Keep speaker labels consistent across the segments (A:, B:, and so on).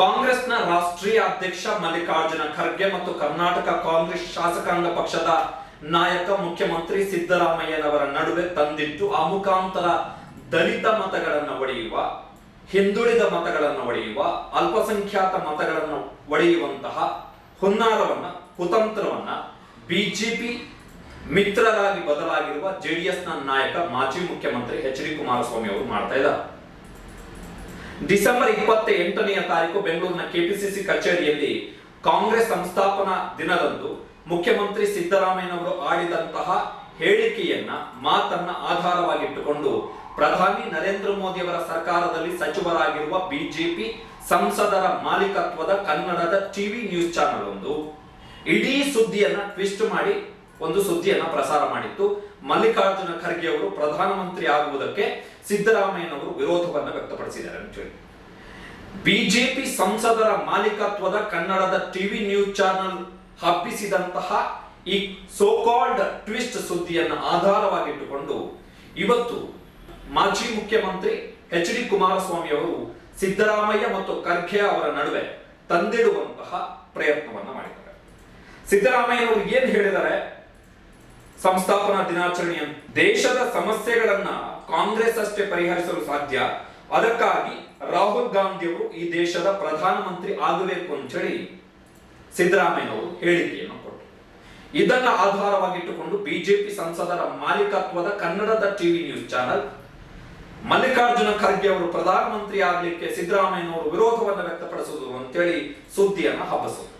A: ಕಾಂಗ್ರೆಸ್ನ ರಾಷ್ಟ್ರೀಯ ಅಧ್ಯಕ್ಷ ಮಲ್ಲಿಕಾರ್ಜುನ ಖರ್ಗೆ ಮತ್ತು ಕರ್ನಾಟಕ ಕಾಂಗ್ರೆಸ್ ಶಾಸಕಾಂಗ ಪಕ್ಷದ ನಾಯಕ ಮುಖ್ಯಮಂತ್ರಿ ಸಿದ್ದರಾಮಯ್ಯನವರ ನಡುವೆ ತಂದಿಟ್ಟು ಆ ಮುಖಾಂತರ ದಲಿತ ಮತಗಳನ್ನು ಒಡೆಯುವ, ಹಿಂದುಳಿದ ಮತಗಳನ್ನು ಒಡೆಯುವ, ಅಲ್ಪಸಂಖ್ಯಾತ ಮತಗಳನ್ನು ಒಡೆಯುವಂತಹ ಹುನ್ನಾರವನ್ನ, ಕುತಂತ್ರವನ್ನ ಬಿಜೆಪಿ ಮಿತ್ರರಾಗಿ ಬದಲಾಗಿರುವ ಜೆಡಿಎಸ್ನ ನಾಯಕ ಮಾಜಿ ಮುಖ್ಯಮಂತ್ರಿ ಎಚ್ ಡಿ ಕುಮಾರಸ್ವಾಮಿ ಅವರು ಮಾಡ್ತಾ ಇದ್ದಾರೆ. ಡಿಸೆಂಬರ್ ಇಪ್ಪತ್ತ ಎಂಟನೆಯ ತಾರೀಕು ಬೆಂಗಳೂರಿನ ಕೆಪಿಸಿಸಿ ಕಚೇರಿಯಲ್ಲಿ ಕಾಂಗ್ರೆಸ್ ಸಂಸ್ಥಾಪನಾ ದಿನದಂದು ಮುಖ್ಯಮಂತ್ರಿ ಸಿದ್ದರಾಮಯ್ಯನವರು ಆಡಿದಂತಹ ಹೇಳಿಕೆಯನ್ನ ಮಾತನ್ನ ಆಧಾರವಾಗಿಟ್ಟುಕೊಂಡು ಪ್ರಧಾನಿ ನರೇಂದ್ರ ಮೋದಿ ಅವರ ಸರ್ಕಾರದಲ್ಲಿ ಸಚಿವರಾಗಿರುವ ಬಿಜೆಪಿ ಸಂಸದರ ಮಾಲೀಕತ್ವದ ಕನ್ನಡದ ಟಿವಿ ನ್ಯೂಸ್ ಚಾನೆಲ್ ಒಂದು. ಇಡೀ ಸುದ್ದಿಯನ್ನ ಟ್ವಿಸ್ಟ್ ಮಾಡಿ ಒಂದು ಸುದ್ದಿಯನ್ನ ಪ್ರಸಾರ ಮಾಡಿತ್ತು. ಮಲ್ಲಿಕಾರ್ಜುನ ಖರ್ಗೆ ಅವರು ಪ್ರಧಾನಮಂತ್ರಿ ಆಗುವುದಕ್ಕೆ ಸಿದ್ದರಾಮಯ್ಯನವರು ವಿರೋಧವನ್ನು ವ್ಯಕ್ತಪಡಿಸಿದ್ದಾರೆ ಅಂಚೂರಿ ಬಿಜೆಪಿ ಸಂಸದರ ಮಾಲೀಕತ್ವದ ಕನ್ನಡದ ಟಿವಿ ನ್ಯೂಸ್ ಚಾನೆಲ್ ಹಬ್ಬಿಸಿದಂತಹ ಈ ಸೋಕಾಲ್ಡ್ ಟ್ವಿಸ್ಟ್ ಸುದ್ದಿಯನ್ನು ಆಧಾರವಾಗಿಟ್ಟುಕೊಂಡು ಇವತ್ತು ಮಾಜಿ ಮುಖ್ಯಮಂತ್ರಿ ಎಚ್ ಡಿ ಕುಮಾರಸ್ವಾಮಿ ಅವರು ಸಿದ್ದರಾಮಯ್ಯ ಮತ್ತು ಖರ್ಗೆ ಅವರ ನಡುವೆ ತಂದಿಡುವಂತಹ ಪ್ರಯತ್ನವನ್ನು ಮಾಡಿದ್ದಾರೆ. ಸಿದ್ದರಾಮಯ್ಯನವರು ಏನ್ ಹೇಳಿದ್ದಾರೆ? ಸಂಸ್ಥಾಪನಾ ದಿನಾಚರಣೆಯ ದೇಶದ ಸಮಸ್ಯೆಗಳನ್ನ ಕಾಂಗ್ರೆಸ್ ಅಷ್ಟೇ ಪರಿಹರಿಸಲು ಸಾಧ್ಯ. ಅದಕ್ಕಾಗಿ ರಾಹುಲ್ ಗಾಂಧಿ ಅವರು ಈ ದೇಶದ ಪ್ರಧಾನಮಂತ್ರಿ ಆಗಬೇಕು ಅಂತೇಳಿ ಸಿದ್ದರಾಮಯ್ಯನವರು ಹೇಳಿಕೆಯನ್ನು ಕೊಟ್ಟರು. ಇದನ್ನ ಆಧಾರವಾಗಿಟ್ಟುಕೊಂಡು ಬಿಜೆಪಿ ಸಂಸದರ ಮಾಲೀಕತ್ವದ ಕನ್ನಡದ TV news channel, Mallikarjuna Kharge ಅವರು ಪ್ರಧಾನಮಂತ್ರಿ ಆಗಲಿಕ್ಕೆ ಸಿದ್ದರಾಮಯ್ಯನವರು ವಿರೋಧವನ್ನು ವ್ಯಕ್ತಪಡಿಸುವುದು ಅಂತೇಳಿ ಸುದ್ದಿಯನ್ನು ಹಬ್ಬಸೋದು.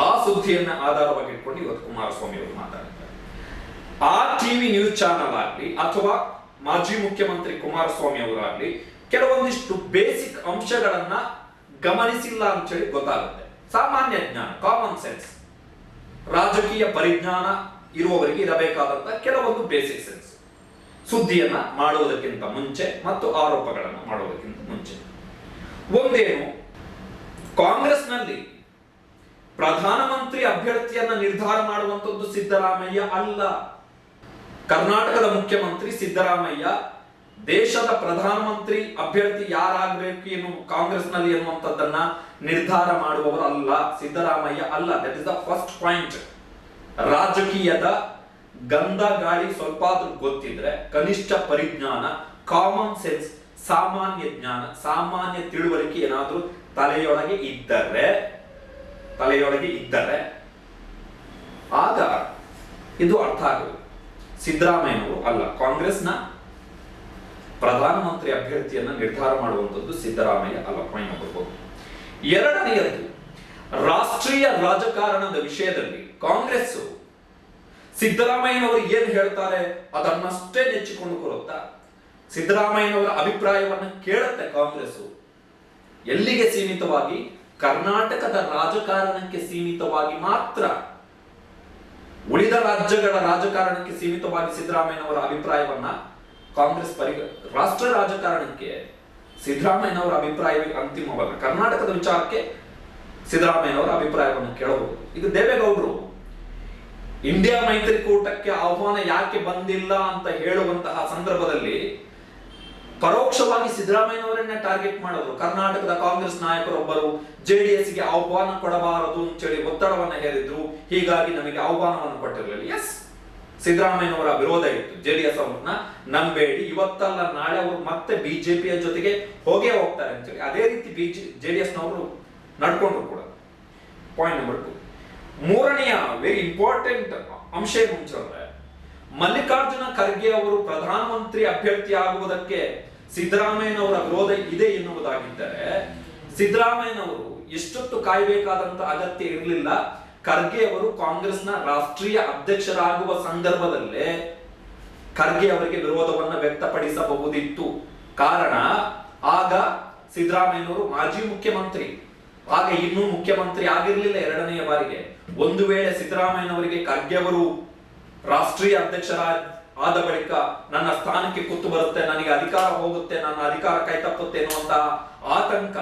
A: ಆ ಸುದ್ದಿಯನ್ನ ಆಧಾರವಾಗಿಟ್ಕೊಂಡು ಇವತ್ತು ಕುಮಾರಸ್ವಾಮಿ ಅವರು ಮಾತಾಡಿದ್ದಾರೆ ಆ ಟಿವಿ ನ್ಯೂಸ್ ಚಾನಲ್ ಆಗಲಿ ಅಥವಾ ಮಾಜಿ ಮುಖ್ಯಮಂತ್ರಿ ಕುಮಾರಸ್ವಾಮಿ ಅವರಾಗ್ಲಿ ಕೆಲವೊಂದಿಷ್ಟು ಬೇಸಿಕ್ ಅಂಶಗಳನ್ನ ಗಮನಿಸಿಲ್ಲ ಅಂತ ಹೇಳಿ ಗೊತ್ತಾಗುತ್ತೆ. ಸಾಮಾನ್ಯ ಜ್ಞಾನ ಕಾಮನ್ ಸೆನ್ಸ್ ರಾಜಕೀಯ ಪರಿಜ್ಞಾನ ಇರುವವರಿಗೆ ಇರಬೇಕಾದಂತ ಕೆಲವೊಂದು ಬೇಸಿಕ್ ಸೆನ್ಸ್ ಸುದ್ದಿಯನ್ನ ಮಾಡುವುದಕ್ಕಿಂತ ಮುಂಚೆ ಮತ್ತು ಆರೋಪಗಳನ್ನು ಮಾಡುವುದಕ್ಕಿಂತ ಮುಂಚೆ. ಒಂದೇನು, ಕಾಂಗ್ರೆಸ್ನಲ್ಲಿ ಪ್ರಧಾನಮಂತ್ರಿ ಅಭ್ಯರ್ಥಿಯನ್ನ ನಿರ್ಧಾರ ಮಾಡುವಂತದ್ದು ಸಿದ್ದರಾಮಯ್ಯ ಅಲ್ಲ. ಕರ್ನಾಟಕದ ಮುಖ್ಯಮಂತ್ರಿ ಸಿದ್ದರಾಮಯ್ಯ ದೇಶದ ಪ್ರಧಾನಮಂತ್ರಿ ಅಭ್ಯರ್ಥಿ ಯಾರಾಗಬೇಕು ಏನು ಕಾಂಗ್ರೆಸ್ನಲ್ಲಿ ಎನ್ನುವಂಥದ್ದನ್ನ ನಿರ್ಧಾರ ಮಾಡುವವರು ಅಲ್ಲ ಸಿದ್ದರಾಮಯ್ಯ ಅಲ್ಲ. That is the first point ರಾಜಕೀಯದ ಗಂಧ ಗಾಳಿ ಸ್ವಲ್ಪ ಆದ್ರೂ ಗೊತ್ತಿದ್ರೆ ಕನಿಷ್ಠ ಪರಿಜ್ಞಾನ ಕಾಮನ್ ಸೆನ್ಸ್ ಸಾಮಾನ್ಯ ಜ್ಞಾನ, ಸಾಮಾನ್ಯ ತಿಳುವಳಿಕೆ ಏನಾದ್ರೂ ತಲೆಯೊಳಗೆ ಇದ್ದರೆ ತಲೆಯೊಳಗೆ ಇದ್ದರೆ ಆಗ ಇದು ಅರ್ಥ ಆಗುವುದು ಸಿದ್ದರಾಮಯ್ಯನವರು ಅಲ್ಲ, ಕಾಂಗ್ರೆಸ್ನ ಪ್ರಧಾನಮಂತ್ರಿ ಅಭ್ಯರ್ಥಿಯನ್ನ ನಿರ್ಧಾರ ಮಾಡುವಂಥದ್ದು ಸಿದ್ದರಾಮಯ್ಯ ಅಲ್ಲ ಪಾಯಿಂಟ್ ಎರಡನೆಯದು ರಾಷ್ಟ್ರೀಯ ರಾಜಕಾರಣದ ವಿಷಯದಲ್ಲಿ ಕಾಂಗ್ರೆಸ್ ಸಿದ್ದರಾಮಯ್ಯನವರು ಏನ್ ಹೇಳ್ತಾರೆ ಅದನ್ನಷ್ಟೇ ನೆಚ್ಚಿಕೊಂಡು ಕೊಡುತ್ತಾ ಸಿದ್ದರಾಮಯ್ಯನವರ ಅಭಿಪ್ರಾಯವನ್ನು ಕೇಳುತ್ತೆ ಕಾಂಗ್ರೆಸ್ ಎಲ್ಲಿಗೆ ಸೀಮಿತವಾಗಿ? ಕರ್ನಾಟಕದ ರಾಜಕಾರಣಕ್ಕೆ ಸೀಮಿತವಾಗಿ ಮಾತ್ರ. ಉಳಿದ ರಾಜ್ಯಗಳ ರಾಜಕಾರಣಕ್ಕೆ ಸೀಮಿತವಾಗಿ ಸಿದ್ದರಾಮಯ್ಯನವರ ಅಭಿಪ್ರಾಯವನ್ನ ಕಾಂಗ್ರೆಸ್ ಪರಿಗ, ರಾಷ್ಟ್ರ ರಾಜಕಾರಣಕ್ಕೆ ಸಿದ್ದರಾಮಯ್ಯನವರ ಅಭಿಪ್ರಾಯವೇ ಅಂತಿಮವಲ್ಲ. ಕರ್ನಾಟಕದ ವಿಚಾರಕ್ಕೆ ಸಿದ್ದರಾಮಯ್ಯನವರ ಅಭಿಪ್ರಾಯವನ್ನು ಕೇಳಬಹುದು. ಇದು ದೇವೇಗೌಡರು. ಇಂಡಿಯಾ ಮೈತ್ರಿಕೂಟಕ್ಕೆ ಆಹ್ವಾನ ಯಾಕೆ ಬಂದಿಲ್ಲ ಅಂತ ಹೇಳುವಂತಹ ಸಂದರ್ಭದಲ್ಲಿ ಪರೋಕ್ಷವಾಗಿ ಸಿದ್ದರಾಮಯ್ಯನವರನ್ನ ಟಾರ್ಗೆಟ್ ಮಾಡಿದ್ರು. ಕರ್ನಾಟಕದ ಕಾಂಗ್ರೆಸ್ ನಾಯಕರೊಬ್ಬರು ಜೆಡಿಎಸ್ಗೆ ಆಹ್ವಾನ ಕೊಡಬಾರದು ಅಂತೇಳಿ ಒತ್ತಡವನ್ನ ಹೇರಿದ್ರು. ಹೀಗಾಗಿ ನಮಗೆ ಆಹ್ವಾನವನ್ನು ಕೊಟ್ಟಿರಲಿಲ್ಲ. ಎಸ್ ಸಿದ್ದರಾಮಯ್ಯನವರ ವಿರೋಧ ಇತ್ತು. ಜೆಡಿಎಸ್ ಅವ್ರನ್ನ ನಂಬೇಡಿ. ಇವತ್ತಲ್ಲ ನಾಳೆ ಅವರು ಮತ್ತೆ ಬಿಜೆಪಿಯ ಜೊತೆಗೆ ಹೋಗೇ ಹೋಗ್ತಾರೆ ಅಂತೇಳಿ. ಅದೇ ರೀತಿ ಬಿಜೆ ಜೆಡಿಎಸ್ ನವರು ನಡ್ಕೊಂಡ್ರು ಕೂಡ. ಪಾಯಿಂಟ್ ನಂಬರ್ ಟು ಮೂರನೆಯ ವೆರಿ ಇಂಪಾರ್ಟೆಂಟ್ ಅಂಶ ಏನು ಮಲ್ಲಿಕಾರ್ಜುನ ಖರ್ಗೆ ಅವರು ಪ್ರಧಾನಮಂತ್ರಿ ಅಭ್ಯರ್ಥಿ ಆಗುವುದಕ್ಕೆ ಸಿದ್ದರಾಮಯ್ಯನವರ ವಿರೋಧ ಇದೆ ಎನ್ನುವುದಾಗಿದ್ದರೆ, ಸಿದ್ದರಾಮಯ್ಯನವರು ಎಷ್ಟೊತ್ತು ಕಾಯಬೇಕಾದಂತ ಅಗತ್ಯ ಇರಲಿಲ್ಲ. ಖರ್ಗೆ ಅವರು ಕಾಂಗ್ರೆಸ್ನ ರಾಷ್ಟ್ರೀಯ ಅಧ್ಯಕ್ಷರಾಗುವ ಸಂದರ್ಭದಲ್ಲೇ ಖರ್ಗೆ ಅವರಿಗೆ ವಿರೋಧವನ್ನ ವ್ಯಕ್ತಪಡಿಸಬಹುದಿತ್ತು. ಕಾರಣ, ಆಗ ಸಿದ್ದರಾಮಯ್ಯನವರು ಮಾಜಿ ಮುಖ್ಯಮಂತ್ರಿ. ಆಗ ಇನ್ನೂ ಮುಖ್ಯಮಂತ್ರಿ ಆಗಿರಲಿಲ್ಲ ಎರಡನೆಯ ಬಾರಿಗೆ. ಒಂದು ವೇಳೆ ಸಿದ್ದರಾಮಯ್ಯನವರಿಗೆ ಖರ್ಗೆ ಅವರು ರಾಷ್ಟ್ರೀಯ ಅಧ್ಯಕ್ಷರ ಆದ ಬಳಿಕ ನನ್ನ ಸ್ಥಾನಕ್ಕೆ ಕೂತು ಬರುತ್ತೆ, ನನಗೆ ಅಧಿಕಾರ ಹೋಗುತ್ತೆ, ನನ್ನ ಅಧಿಕಾರ ಕೈ ತಪ್ಪುತ್ತೆ ಎನ್ನುವಂತ ಆತಂಕ,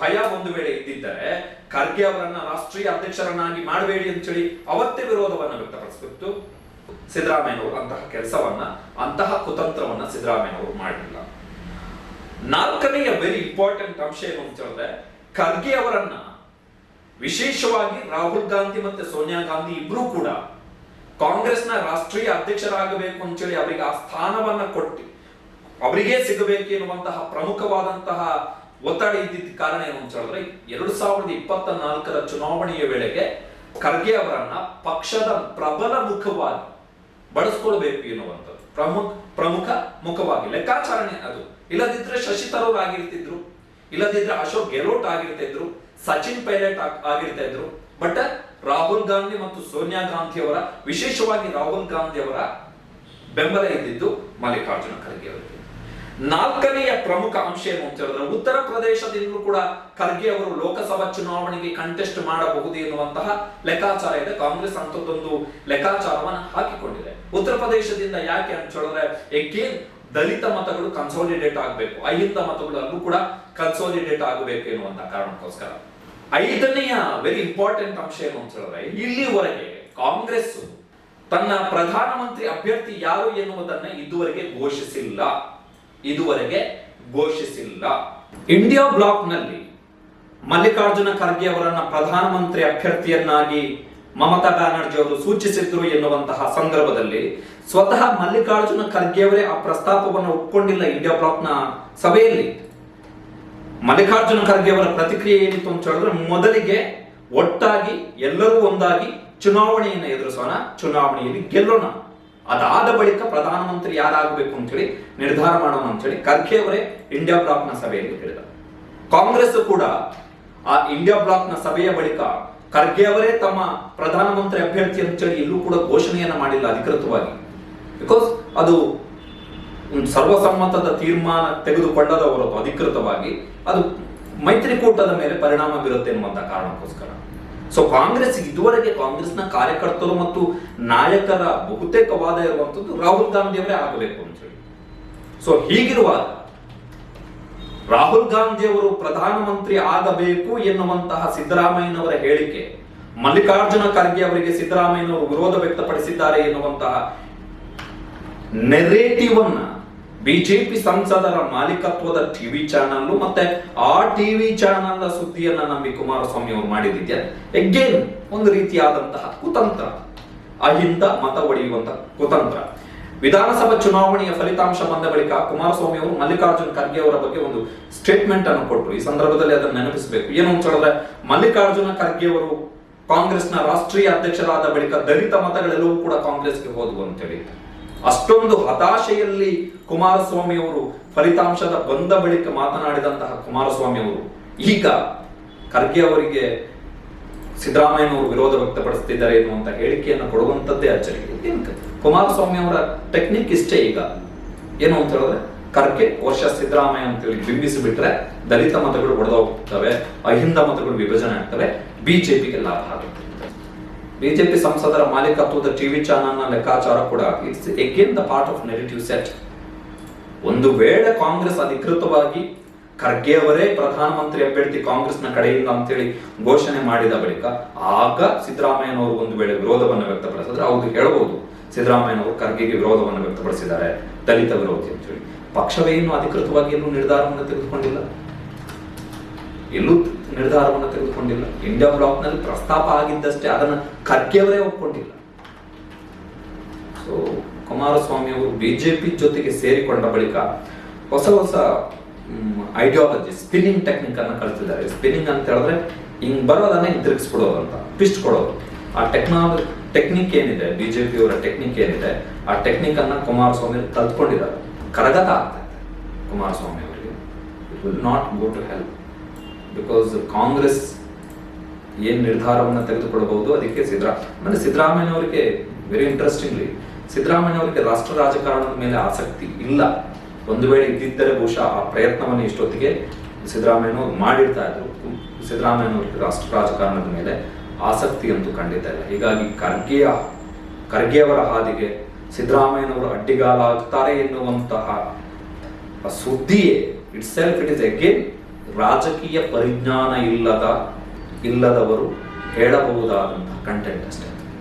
A: ಭಯ ಒಂದು ವೇಳೆ ಇದ್ದಿದ್ದರೆ ಖರ್ಗೆ ಅವರನ್ನ ರಾಷ್ಟ್ರೀಯ ಅಧ್ಯಕ್ಷರನ್ನಾಗಿ ಮಾಡಬೇಡಿ ಅಂತೇಳಿ ಅವತ್ತೇ ವಿರೋಧವನ್ನು ವ್ಯಕ್ತಪಡಿಸಬೇಕು ಸಿದ್ದರಾಮಯ್ಯನವರು ಅಂತಹ ಕೆಲಸವನ್ನ, ಅಂತಹ ಕುತಂತ್ರವನ್ನ ಸಿದ್ದರಾಮಯ್ಯನವರು ಮಾಡಲಿಲ್ಲ ನಾಲ್ಕನೆಯ ವೆರಿ ಇಂಪಾರ್ಟೆಂಟ್ ಅಂಶ ಏನು ಅಂತ ಹೇಳಿದ್ರೆ, ಖರ್ಗೆ ಅವರನ್ನ ವಿಶೇಷವಾಗಿ ರಾಹುಲ್ ಗಾಂಧಿ ಮತ್ತೆ ಸೋನಿಯಾ ಗಾಂಧಿ ಇಬ್ರು ಕೂಡ ಕಾಂಗ್ರೆಸ್ನ ರಾಷ್ಟ್ರೀಯ ಅಧ್ಯಕ್ಷರಾಗಬೇಕು ಅಂತೇಳಿ ಅವರಿಗೆ ಆ ಸ್ಥಾನವನ್ನ ಕೊಟ್ಟು. ಅವರಿಗೆ ಸಿಗಬೇಕು ಎನ್ನುವಂತಹ ಪ್ರಮುಖವಾದಂತಹ ಒತ್ತಡ ಇದ್ದಿದ್ದ ಕಾರಣ ಏನು ಅಂತ ಹೇಳಿದ್ರೆ, ಎರಡು ಸಾವಿರದ ಇಪ್ಪತ್ತ ನಾಲ್ಕರ ಚುನಾವಣೆಯ ವೇಳೆಗೆ ಖರ್ಗೆ ಅವರನ್ನ ಪಕ್ಷದ ಪ್ರಬಲ ಮುಖವಾಗಿ ಬಳಸ್ಕೊಳ್ಬೇಕು ಎನ್ನುವಂಥದ್ದು. ಪ್ರಮುಖ ಪ್ರಮುಖ ಮುಖವಾಗಿ. ಲೆಕ್ಕಾಚಾರಣೆ ಅದು. ಇಲ್ಲದಿದ್ರೆ ಶಶಿ ತರೂರ್ ಆಗಿರ್ತಿದ್ರು. ಇಲ್ಲದಿದ್ರೆ ಅಶೋಕ್ ಗೆಹ್ಲೋಟ್ ಆಗಿರ್ತಿದ್ರು. ಸಚಿನ್ ಪೈಲಟ್ ಆಗ್- ಆಗಿರ್ತಾ ಇದ್ರು ಬಟ್ ರಾಹುಲ್ ಗಾಂಧಿ ಮತ್ತು ಸೋನಿಯಾ ಗಾಂಧಿ ಅವರ ವಿಶೇಷವಾಗಿ ರಾಹುಲ್ ಗಾಂಧಿ ಅವರ ಬೆಂಬಲ ಇದ್ದಿದ್ದು ಮಲ್ಲಿಕಾರ್ಜುನ ಖರ್ಗೆ ಅವರಿಗೆ. ನಾಲ್ಕನೆಯ ಪ್ರಮುಖ ಅಂಶ ಏನು ಅಂತ ಹೇಳಿದ್ರೆ, ಉತ್ತರ ಪ್ರದೇಶದಿಂದಲೂ ಕೂಡ ಖರ್ಗೆ ಅವರು ಲೋಕಸಭಾ ಚುನಾವಣೆಗೆ ಕಂಟೆಸ್ಟ್ ಮಾಡಬಹುದು ಎನ್ನುವಂತಹ ಲೆಕ್ಕಾಚಾರ ಇದೆ. ಕಾಂಗ್ರೆಸ್ ಅಂತದೊಂದು ಲೆಕ್ಕಾಚಾರವನ್ನು ಹಾಕಿಕೊಂಡಿದೆ. ಉತ್ತರ ಪ್ರದೇಶದಿಂದ ಯಾಕೆ ಅಂತ ಹೇಳಿದ್ರೆ ಎಗೇನ್ ದಲಿತ ಮತಗಳು ಕನ್ಸಾಲಿಡೇಟ್ ಆಗಬೇಕು, ಅಹಿಂದ ಮತಗಳು ಅಲ್ಲೂ ಕೂಡ ಕನ್ಸಾಲಿಡೇಟ್ ಆಗಬೇಕು ಎನ್ನುವಂತಹ ಕಾರಣಕ್ಕೋಸ್ಕರ. ಐದನೆಯ ವೆರಿ ಇಂಪಾರ್ಟೆಂಟ್ ಅಂಶ ಏನು ಅಂತ ಹೇಳಿದ್ರೆ, ಇಲ್ಲಿವರೆಗೆ ಕಾಂಗ್ರೆಸ್ ತನ್ನ ಪ್ರಧಾನಮಂತ್ರಿ ಅಭ್ಯರ್ಥಿ ಯಾರು ಎನ್ನುವುದನ್ನ ಇದುವರೆಗೆ ಘೋಷಿಸಿಲ್ಲ. ಇದುವರೆಗೆ ಘೋಷಿಸಿಲ್ಲ. ಇಂಡಿಯಾ ಬ್ಲಾಕ್ನಲ್ಲಿ ಮಲ್ಲಿಕಾರ್ಜುನ ಖರ್ಗೆ ಅವರನ್ನ ಪ್ರಧಾನಮಂತ್ರಿ ಅಭ್ಯರ್ಥಿಯನ್ನಾಗಿ ಮಮತಾ ಬ್ಯಾನರ್ಜಿ ಅವರು ಸೂಚಿಸಿದ್ರು ಎನ್ನುವಂತಹ ಸಂದರ್ಭದಲ್ಲಿ ಸ್ವತಃ ಮಲ್ಲಿಕಾರ್ಜುನ ಖರ್ಗೆ ಅವರೇ ಆ ಪ್ರಸ್ತಾಪವನ್ನು ಒಪ್ಪಿಕೊಂಡಿಲ್ಲ ಇಂಡಿಯಾ ಬ್ಲಾಕ್ನ ಸಭೆಯಲ್ಲಿ. ಮಲ್ಲಿಕಾರ್ಜುನ ಖರ್ಗೆ ಅವರ ಪ್ರತಿಕ್ರಿಯೆ ಏನಿತ್ತು ಅಂತ ಹೇಳಿದ್ರೆ ಮೊದಲಿಗೆ ಒಟ್ಟಾಗಿ ಎಲ್ಲರೂ ಒಂದಾಗಿ ಚುನಾವಣೆಯನ್ನು ಎದುರಿಸೋಣ, ಚುನಾವಣೆಯಲ್ಲಿ ಗೆಲ್ಲೋಣ. ಅದಾದ ಬಳಿಕ ಪ್ರಧಾನಮಂತ್ರಿ ಯಾರಾಗಬೇಕು ಅಂತ ಹೇಳಿ ನಿರ್ಧಾರ ಮಾಡೋಣ ಅಂತ ಹೇಳಿ ಖರ್ಗೆ ಅವರೇ ಇಂಡಿಯಾ ಬ್ಲಾಕ್ನ ಸಭೆಯಲ್ಲಿ ಹೇಳಿದರು. ಕಾಂಗ್ರೆಸ್ ಕೂಡ ಆ ಇಂಡಿಯಾ ಬ್ಲಾಕ್ನ ಸಭೆಯ ಬಳಿಕ ಖರ್ಗೆ ಅವರೇ ತಮ್ಮ ಪ್ರಧಾನಮಂತ್ರಿ ಅಭ್ಯರ್ಥಿ ಅಂತ ಹೇಳಿ ಎಲ್ಲೂ ಕೂಡ ಘೋಷಣೆಯನ್ನು ಮಾಡಿಲ್ಲ ಅಧಿಕೃತವಾಗಿ. ಬಿಕಾಸ್ ಅದು ಸರ್ವಸಮ್ಮತದ ತೀರ್ಮಾನ ತೆಗೆದುಕೊಂಡದ ಹೊರತು ಅಧಿಕೃತವಾಗಿ, ಅದು ಮೈತ್ರಿಕೂಟದ ಮೇಲೆ ಪರಿಣಾಮ ಬೀರುತ್ತೆ ಎನ್ನುವಂತ ಕಾರಣಕ್ಕೋಸ್ಕರ. ಸೊ ಕಾಂಗ್ರೆಸ್ ಇದುವರೆಗೆ ಕಾಂಗ್ರೆಸ್ನ ಕಾರ್ಯಕರ್ತರು ಮತ್ತು ನಾಯಕರ ಬಹುತೇಕ ವಾದ ಇರುವಂತದ್ದು ರಾಹುಲ್ ಗಾಂಧಿ ಅವರೇ ಆಗಬೇಕು ಅಂತ ಹೇಳಿ. ಸೊ ಹೀಗಿರುವಾಗ ರಾಹುಲ್ ಗಾಂಧಿ ಅವರು ಪ್ರಧಾನಮಂತ್ರಿ ಆಗಬೇಕು ಎನ್ನುವಂತಹ ಸಿದ್ದರಾಮಯ್ಯನವರ ಹೇಳಿಕೆ, ಮಲ್ಲಿಕಾರ್ಜುನ ಖರ್ಗೆ ಅವರಿಗೆ ಸಿದ್ದರಾಮಯ್ಯನವರು ವಿರೋಧ ವ್ಯಕ್ತಪಡಿಸಿದ್ದಾರೆ ಎನ್ನುವಂತಹ ನೆರೇಟಿವ್ ಅನ್ನ ಬಿಜೆಪಿ ಸಂಸದರ ಮಾಲೀಕತ್ವದ ಟಿವಿ ಚಾನಲ್ ಮತ್ತೆ ಆ ಟಿವಿ ಚಾನಲ್ ಸುದ್ದಿಯನ್ನ ನಂಬಿ ಕುಮಾರಸ್ವಾಮಿ ಅವರು ಮಾಡಿದ್ದೆ ಎಗೇನ್ ಒಂದು ರೀತಿಯಾದಂತಹ ಕುತಂತ್ರ. ಅಹಿಂದ ಮತ ಒಡೆಯುವಂತಹ ಕುತಂತ್ರ. ವಿಧಾನಸಭಾ ಚುನಾವಣೆಯ ಫಲಿತಾಂಶ ಬಂದ ಬಳಿಕ ಕುಮಾರಸ್ವಾಮಿ ಅವರು ಮಲ್ಲಿಕಾರ್ಜುನ್ ಖರ್ಗೆ ಅವರ ಬಗ್ಗೆ ಒಂದು ಸ್ಟೇಟ್ಮೆಂಟ್ ಅನ್ನು ಕೊಟ್ಟರು ಈ ಸಂದರ್ಭದಲ್ಲಿ ಅದನ್ನು ನೆನಪಿಸಬೇಕು. ಏನು ಅಂತ ಹೇಳಿದ್ರೆ, ಮಲ್ಲಿಕಾರ್ಜುನ ಖರ್ಗೆ ಅವರು ಕಾಂಗ್ರೆಸ್ನ ರಾಷ್ಟ್ರೀಯ ಅಧ್ಯಕ್ಷರಾದ ಬಳಿಕ ದಲಿತ ಮತಗಳೆಲ್ಲವೂ ಕೂಡ ಕಾಂಗ್ರೆಸ್ಗೆ ಹೋದವು ಅಂತೇಳಿ. ಅಷ್ಟೊಂದು ಹತಾಶೆಯಲ್ಲಿ ಕುಮಾರಸ್ವಾಮಿ ಅವರು ಫಲಿತಾಂಶದ ಬಂದ ಬಳಿಕ ಮಾತನಾಡಿದಂತಹ ಕುಮಾರಸ್ವಾಮಿ ಅವರು ಈಗ ಖರ್ಗೆ ಅವರಿಗೆ ಸಿದ್ದರಾಮಯ್ಯನವರು ವಿರೋಧ ವ್ಯಕ್ತಪಡಿಸುತ್ತಿದ್ದಾರೆ ಎನ್ನುವಂತ ಹೇಳಿಕೆಯನ್ನು ಕೊಡುವಂತದ್ದೇ ಅಚ್ಚರಿ. ಕುಮಾರಸ್ವಾಮಿ ಅವರ ಟೆಕ್ನಿಕ್ ಇಷ್ಟೇ ಈಗ. ಏನು ಅಂತ ಹೇಳಿದ್ರೆ ಕರ್ಗೆ ವರ್ಷ ಸಿದ್ದರಾಮಯ್ಯ ಅಂತೇಳಿ ಹೇಳಿ ಬಿಟ್ರೆ ದಲಿತ ಮತಗಳು ಒಡೆದೋಗ್ತವೆ, ಅಹಿಂದ ಮತಗಳು ವಿಭಜನೆ ಆಗ್ತವೆ, ಬಿಜೆಪಿಗೆ ಲಾಭ ಆಗುತ್ತೆ. ಬಿಜೆಪಿ ಸಂಸದರ ಮಾಲೀಕತ್ವದ ಟಿವಿ ಚಾನಲ್ನ ಲೆಕ್ಕಾಚಾರ ಕೂಡ it's again the part of negative set ಒಂದು ವೇಳೆ ಕಾಂಗ್ರೆಸ್ ಅಧಿಕೃತವಾಗಿ ಖರ್ಗೆ ಅವರೇ ಪ್ರಧಾನಮಂತ್ರಿ ಅಭ್ಯರ್ಥಿ ಕಾಂಗ್ರೆಸ್ನ ಕಡೆಯಿಂದ ಅಂತೇಳಿ ಘೋಷಣೆ ಮಾಡಿದ ಬಳಿಕ ಆಗ ಸಿದ್ದರಾಮಯ್ಯನವರು ಒಂದು ವೇಳೆ ವಿರೋಧವನ್ನು ವ್ಯಕ್ತಪಡಿಸಿದ್ರೆ ಅವರು ಹೇಳ್ಬೋದು, ಸಿದ್ದರಾಮಯ್ಯನವರು ಖರ್ಗೆಗೆ ವಿರೋಧವನ್ನು ವ್ಯಕ್ತಪಡಿಸಿದ್ದಾರೆ, ದಲಿತ ವಿರೋಧಿ ಅಂತ ಹೇಳಿ ಪಕ್ಷವೇ ಇನ್ನು ಅಧಿಕೃತವಾಗಿ ಏನು ನಿರ್ಧಾರವನ್ನು ತೆಗೆದುಕೊಂಡಿಲ್ಲ. ಎಲ್ಲೂ ನಿರ್ಧಾರವನ್ನು ತೆಗೆದುಕೊಂಡಿಲ್ಲ. ಇಂಡಿಯಾ ಬ್ಲಾಕ್ನಲ್ಲಿ ಪ್ರಸ್ತಾಪ ಆಗಿದ್ದಷ್ಟೇ ಅದನ್ನು ಖರ್ಗೆಯವರೇ ಒಪ್ಕೊಂಡಿಲ್ಲ. ಸೊ ಕುಮಾರಸ್ವಾಮಿ ಅವರು ಬಿಜೆಪಿ ಜೊತೆಗೆ ಸೇರಿಕೊಂಡ ಬಳಿಕ ಹೊಸ ಹೊಸ ಐಡಿಯಾಲಜಿ ಸ್ಪಿನ್ನಿಂಗ್ ಟೆಕ್ನಿಕ್ ಅನ್ನು ಕಲಿತಿದ್ದಾರೆ. ಸ್ಪಿನ್ನಿಂಗ್ ಅಂತ ಹೇಳಿದ್ರೆ ಹಿಂಗ್ ಬರೋದನ್ನ ತಿರುಗಿಸ್ಬಿಡೋದು ಅಂತ ಪಿಸ್ಟ್ ಕೊಡೋದು. ಆ ಟೆಕ್ನಾಲಜಿ ಟೆಕ್ನಿಕ್ ಏನಿದೆ ಬಿಜೆಪಿ ಅವರ ಟೆಕ್ನಿಕ್ ಏನಿದೆ, ಆ ಟೆಕ್ನಿಕ್ ಅನ್ನ ಕುಮಾರಸ್ವಾಮಿ ಕಲ್ತ್ಕೊಂಡಿದ್ದಾರೆ. ಕರಗತ ಆಗ್ತಾ ಇದೆ ಕುಮಾರಸ್ವಾಮಿ ಅವರಿಗೆ. It will not go to help because Congress ಏನ್ ನಿರ್ಧಾರವನ್ನು ತೆಗೆದುಕೊಳ್ಳಬಹುದು, ಅದಕ್ಕೆ ಸಿದ್ದರಾ ಅಂದ್ರೆ ಸಿದ್ದರಾಮಯ್ಯನವರಿಗೆ ವೆರಿ ಇಂಟ್ರೆಸ್ಟಿಂಗ್ಲಿ ಸಿದ್ದರಾಮಯ್ಯನವರಿಗೆ ರಾಷ್ಟ್ರ ರಾಜಕಾರಣದ ಮೇಲೆ ಆಸಕ್ತಿ ಇಲ್ಲ. ಒಂದು ವೇಳೆ ಇದ್ದಿದ್ದರೆ ಬಹುಶಃ ಆ ಪ್ರಯತ್ನವನ್ನು ಇಷ್ಟೊತ್ತಿಗೆ ಸಿದ್ದರಾಮಯ್ಯನವರು ಮಾಡಿರ್ತಾ ಇದ್ರು. ಸಿದ್ದರಾಮಯ್ಯನವರಿಗೆ ರಾಷ್ಟ್ರ ರಾಜಕಾರಣದ ಮೇಲೆ ಆಸಕ್ತಿ ಅಂತೂ ಖಂಡಿತ ಇಲ್ಲ. ಹೀಗಾಗಿ ಖರ್ಗೆಯ, ಖರ್ಗೆಯವರ ಹಾದಿಗೆ ಸಿದ್ದರಾಮಯ್ಯನವರು ಅಡ್ಡಿಗಾಲಾಗ್ತಾರೆ ಎನ್ನುವಂತಹ ಸುದ್ದಿಯೇ itself it is again ರಾಜಕೀಯ ಪರಿಜ್ಞಾನ ಇಲ್ಲದ ಇಲ್ಲದವರು ಹೇಳಬಹುದಾದಂತಹ ಕಂಟೆಂಟ್ ಅಷ್ಟೇ.